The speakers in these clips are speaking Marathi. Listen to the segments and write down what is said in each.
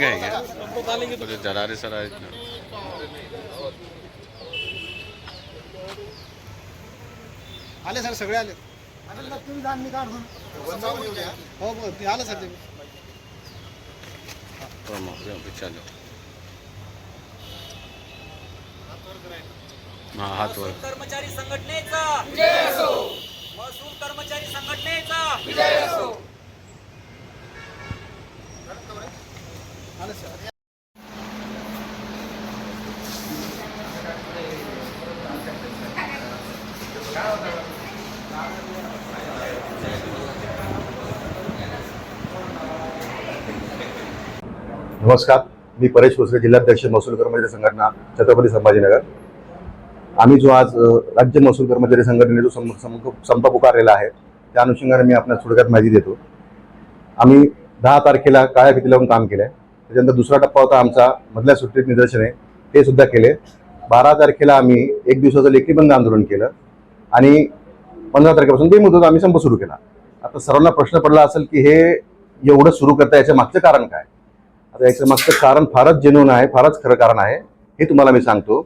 तात्कालिक आहे का म्हणजे जरारे सर आहेत ना. आले सर सगळे आले. तुम्ही जा मी काढून हो बघ ते आलं सर ते. प्रमुख चालू हा हात वर. कर्मचारी संघटनेचा. महसूल कर्मचारी संघटनेचा. नमस्कार. मी परेश भोसले जिल्हाध्यक्ष महसूल कर्मचारी संघटना छत्रपती संभाजीनगर. आम्ही जो आज राज्य महसूल कर्मचारी संघटनेने जो संप पुकारलेला आहे त्या अनुषंगाने मी आपल्या थोडक्यात माहिती देतो. आम्ही दहा तारखेला काळ्या फिती लावून काम केलं आहे त्याच्यानंतर दुसरा टप्पा होता आमचा मधल्या सुट्टीत निदर्शने. ते सुद्धा केले. बारा तारखेला आम्ही एक दिवसाचं लेखी बंद आंदोलन केलं. आणि पंधरा तारखेपासून बेमुदत आम्ही संप सुरू केला. आता सर्वांना प्रश्न पडला असेल की हे एवढं सुरू करता याच्या मागचं कारण काय? आता याचं मागचं कारण फारच जेन्युन आहे फारच खरं कारण आहे. हे तुम्हाला मी सांगतो.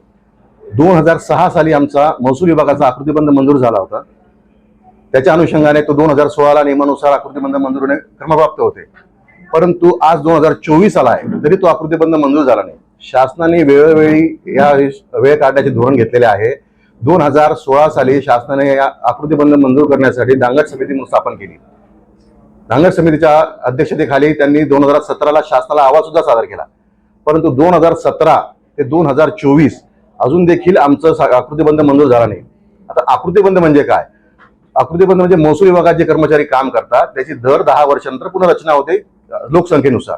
दोन हजार सहा साली आमचा महसूल विभागाचा आकृतीबंध मंजूर झाला होता. त्याच्या अनुषंगाने तो दोन हजार सोळाला नियमानुसार आकृतीबंध मंजूर होणे क्रमप्राप्त होते. परंतु आज दोन हजार चोवीस आला आहे तरी तो आकृतीबंध मंजूर झाला नाही. शासनाने वेळोवेळी या वेळ काढण्याचे धोरण घेतलेले आहे. दोन हजार सोळा साली शासनाने या आकृतीबंध मंजूर करण्यासाठी डांगट समिती म्हणून स्थापन केली. डांगर समितीच्या अध्यक्षतेखाली त्यांनी दोन हजार सतराला शासनाला आवाज सुद्धा सादर केला. परंतु दोन हजार सतरा ते दोन हजार चोवीस अजून देखील आमचं आकृतीबंध मंजूर झाला नाही. आता आकृतीबंध म्हणजे काय? आकृतीबंध म्हणजे महसूल विभागात जे कर्मचारी काम करतात त्याची दर दहा वर्षानंतर पुनर्रचना होते लोकसंख्येनुसार.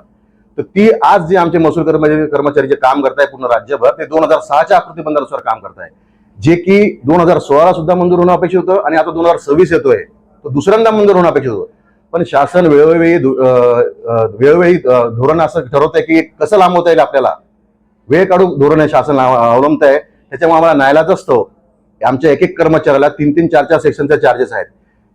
तर ती आज जे आमचे महसूल कर्मचारी कर्मचारी जे काम करताय पूर्ण राज्यभर ते दोन हजार सहाच्या आकृतीबंधानुसार काम करताय. जे की दोन हजार सोळाला सुद्धा मंजूर होणं अपेक्षित होतं आणि आता दोन हजार सव्वीस येतोय. तो दुसऱ्यांदा मंजूर होणं अपेक्षित होतं. पण शासन वेळोवेळी वेळोवेळी धोरण असं ठरवत आहे की कसं लांबवता येईल आपल्याला? वेळ काढून धोरण आहे शासन अवलंबत आहे त्याच्यामुळे आम्हाला न्यायालयात असतो. आमच्या एक एक कर्मचाऱ्याला तीन तीन चार चार सेक्शनचे चार्जेस आहेत.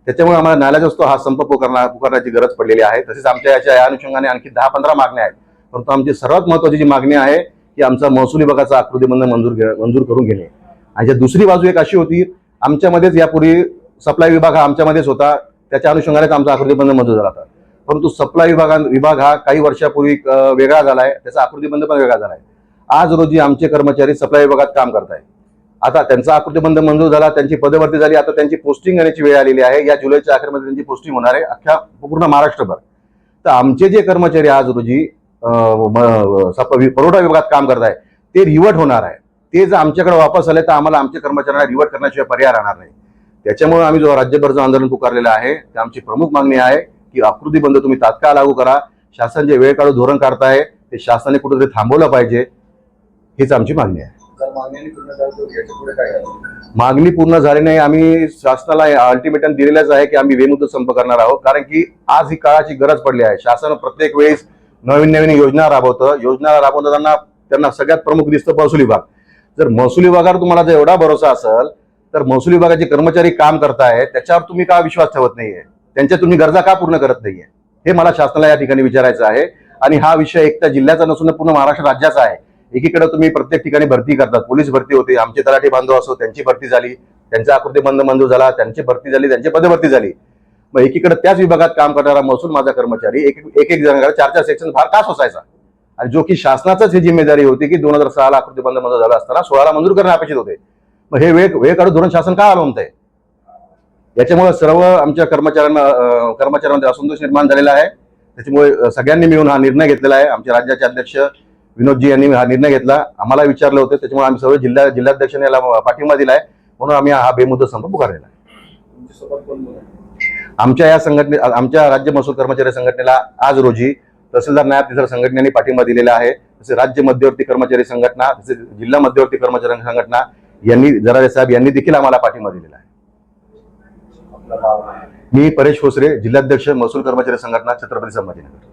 त्याच्यामुळे आम्हाला न्यायालयात असतो. हा संप पुकारणार पुकारण्याची गरज पडलेली आहे. तसेच आमच्या याच्या या अनुषंगाने आणखी दहा पंधरा मागण्या आहेत. परंतु आमची सर्वात महत्वाची जी मागणी आहे की आमचा महसूल विभागाचा आकृतीबंध मंजूर मंजूर करून घेणे. आणि दुसरी बाजू एक अशी होती आमच्यामध्येच यापूर्वी सप्लाय विभाग हा आमच्यामध्येच होता. त्याच्या अनुषंगानेच आमचा आकृतीबंध मंजूर झाला होता. परंतु सप्लाय विभागा विभाग हा काही वर्षापूर्वी वेगळा झाला आहे त्याचा आकृतीबंध पण वेगळा झाला आहे आज रोजी आमचे कर्मचारी सप्लाय विभागात काम करत आहेत आता त्यांचा आकृतीबंध मंजूर झाला त्यांची पदभरती झाली आता त्यांची पोस्टिंग येण्याची वेळ आलेली आहे. या जुलैच्या अखेरमध्ये त्यांची पोस्टिंग होणार आहे अख्ख्या पूर्ण महाराष्ट्रभर. तर आमचे जे कर्मचारी आज रोजी सप- वि- पुरवठा विभागात काम करत आहे ते रिवर्ट होणार आहे. ते जर आमच्याकडे वापस आले तर आम्हाला आमच्या कर्मचाऱ्यांना रिवर्ट करण्याशिवाय पर्याय राहणार नाही. त्याच्यामुळे आम्ही जो राज्यभर जो आंदोलन पुकारलेलं आहे ते आमची प्रमुख मागणी आहे की आकृतीबंध तुम्ही तात्काळ लागू करा. शासन जे वेळ काढून धोरण काढताय ते शासनाने कुठेतरी थांबवलं पाहिजे हीच आमची मागणी आहे. मागणी पूर्ण झाली नाही आम्ही शासनाला अल्टिमेटम दिलेलंच आहे की आम्ही बेमुदत संप करणार आहोत कारण की आज ही काळाची गरज पडली आहे. शासन प्रत्येक वेळेस नवीन नवीन योजना राबवतं योजना राबवताना त्यांना सगळ्यात प्रमुख दिसतं महसूल विभाग. जर महसूल विभागावर तुम्हाला जर एवढा भरोसा असेल तर महसूल विभागाचे कर्मचारी काम करतायत त्याच्यावर तुम्ही का विश्वास ठेवत नाहीये? त्यांच्या तुम्ही गरजा का पूर्ण करत नाहीये? हे मला शासनाला या ठिकाणी विचारायचं आहे. आणि हा विषय एक जिल्ह्याचा नसून पूर्ण महाराष्ट्र राज्याचा आहे. एकीकडे तुम्ही प्रत्येक ठिकाणी भरती करतात. पोलीस भरती होते आमचे तलाठी बांधव असो त्यांची भरती झाली त्यांचा आकृती बंद मंजूर झाला त्यांची भरती झाली त्यांची पदभरती झाली. मग एकीकडे त्याच विभागात काम करणारा महसूल माझा कर्मचारी एक एक एक जणांकडे चार चार सेक्शन फार का सोसायचा? आणि जो की शासनाचाच ही जिम्मेदारी होती की दोन हजार सहाला आकृती बंद मंजूर झाला असताना सोळाला मंजूर करणे अपेक्षित होते. मग हे वेळ वेळ काढून धोरण शासन का आलं आहे याच्यामुळे सर्व आमच्या कर्मचाऱ्यांना कर्मचाऱ्यांमध्ये असंतोष निर्माण झालेला आहे. त्याच्यामुळे सगळ्यांनी मिळून हा निर्णय घेतलेला आहे. आमच्या राज्याचे अध्यक्ष विनोदजी यांनी हा निर्णय घेतला. आम्हाला विचारलं होतं त्याच्यामुळे आम्ही सर्व जिल्हा जिल्हाध्यक्षांनी याला पाठिंबा दिलाय. म्हणून आम्ही हा बेमुदत संप पुकारलेला आहे. आमच्या या संघटने आमच्या राज्य महसूल कर्मचारी संघटनेला आज रोजी तहसीलदार नायब तिसर संघटनेने पाठिंबा दिलेला आहे. तसे राज्य मध्यवर्ती कर्मचारी संघटना तसेच जिल्हा मध्यवर्ती कर्मचारी संघटना यांनी जरारे साहेब यांनी देखील आम्हाला पाठिंबा दिलेला आहे. मी परेश खोसरे जिल्हाध्यक्ष महसूल कर्मचारी संघटना छत्रपती संभाजीनगर.